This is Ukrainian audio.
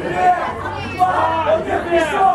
Три, два, один, пішов!